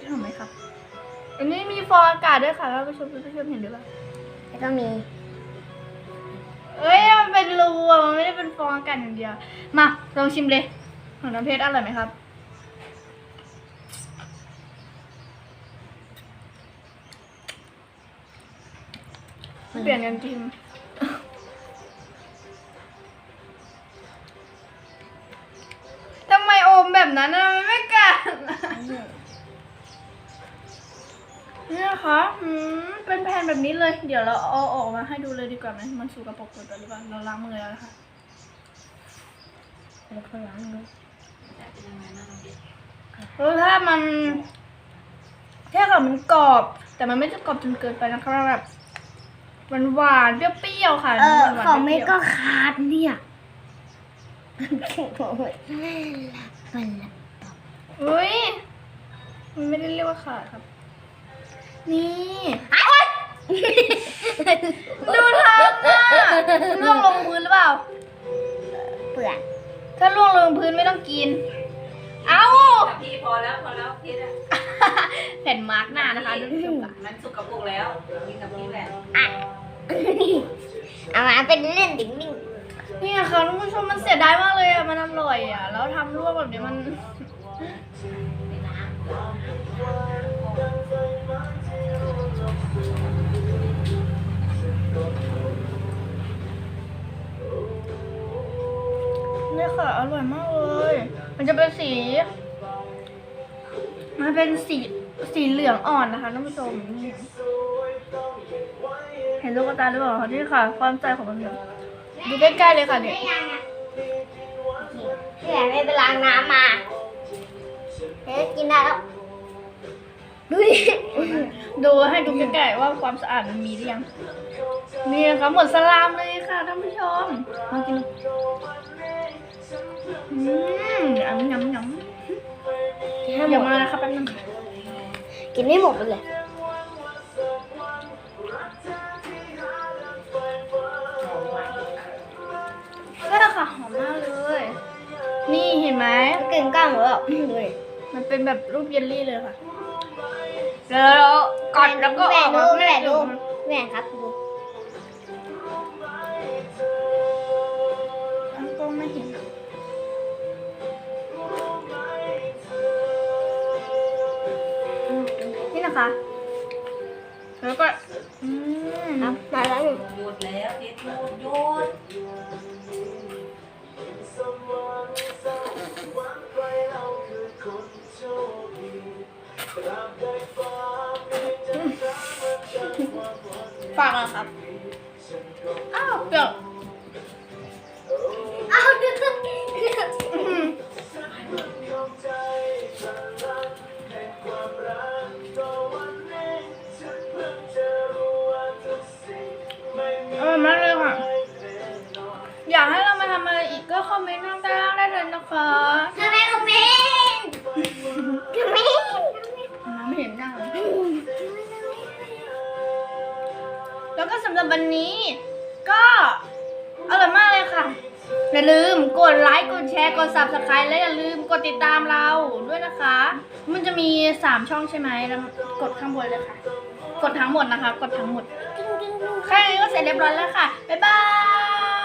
เพชรทำไหมคะอันนี้มีฟองอากาศด้วยค่ะท่านผู้ชมท่านผู้ชมเห็นหรือเปล่าแล้วก็มี เอ้ยมันเป็นรูอะมันไม่ได้เป็นฟองอากาศอย่างเดียว มาลองชิมเลยของน้ำเพชรอร่อยไหมครับ เปลี่ยนกันกินทำไมโอมแบบนั้นอะมันไม่กัดนี่ นะคะอืมเป็นแผ่นแบบนี้เลย เดี๋ยวเราเอาออกมาให้ดูเลยดีกว่าไหมมันสูกระปรกเกินไปหรือเปล่า เราล้างมือแล้วนะคะแล้วก็ล้างมือรสชาติมันแค่กับมันกรอบ แต่มันไม่จะกรอบจนเกินไปนะคะแบบหวานหวานๆเปรี้ยวๆค่ะเออหวานๆของไม่เปรี้ยวๆก็ขาดเนี่ยมันละอุ้ยมันไม่ได้เรียกว่าขาดครับ นี่ดูทางอะล่วงลงพื้นหรือเปล่า เปลือกถ้าล่วงลงพื้นไม่ต้องกิน เอ้ากับพี่พอแล้วพอแล้วพี่อะแผ่นมาร์กหน้านะคะท่านผู้ชมค่ะมันสุกกับพวกแล้วกินกับพี่แหละเอามาเป็นเล่นดิ่งดิ่งนี่ค่ะท่านผู้ชมมันเสียดายมากเลยอะมันอร่อยอะแล้วทำลวกแบบนี้มัน ค่ะ อร่อยมากเลย มันจะเป็นสี มันเป็นสีสีเหลืองอ่อนนะคะท่านผู้ชมนี่เห็นลูกตาหรือเปล่าคะนี่ค่ะ ความใจของมันเนี่ยดูใกล้ๆเลยค่ะเนี่ยพี่แหวนไม่ไปล้างน้ำมาเฮ้ยกินได้แล้วดูดิ ดูให้ดูใกล้ๆว่าความสะอาดมันมีหรือยังนี่นะคะหมดสลามเลยค่ะท่านผู้ชม มากินดู อืมยำยำยำกินให้หเดี๋ยวมมาดนะคะแป๊บนึงกินให้หมดไปเลยก็ได้ค่ะหอมมากเลย นี่เห็นไหมกินก้างหรือเปล่าเลยมันเป็นแบบรูปเยลลี่เลยค่ะ แล้วเรากัดแล้วก็ออกมาแม่ดูแม่ครับดู นี่นะคะ แล้วก็ อืมเอามาแล้วหนึ่งหยุดแล้วพี่หยุดหยุดฝากนะครับ อ้าวเปรี้ยวเอา เมนต์ข้างใต้ล่างได้เลยนะคะทำไมคอมเมนต์ทำไมน้ำไม่เห็นหน้าเลยแล้วก็สำหรับวันนี้ก็อร่อยมากเลยค่ะ อย่าลืมกดไลค์กดแชร์กด subscribe และอย่าลืมกดติดตามเราด้วยนะคะ มันจะมี 3 ช่องใช่ไหมแล้วกดข้างบนเลยค่ะ กดทั้งหมดนะคะ กดทั้งหมดแค่นี้ก็เสร็จเรียบร้อยแล้วค่ะ บ๊ายบาย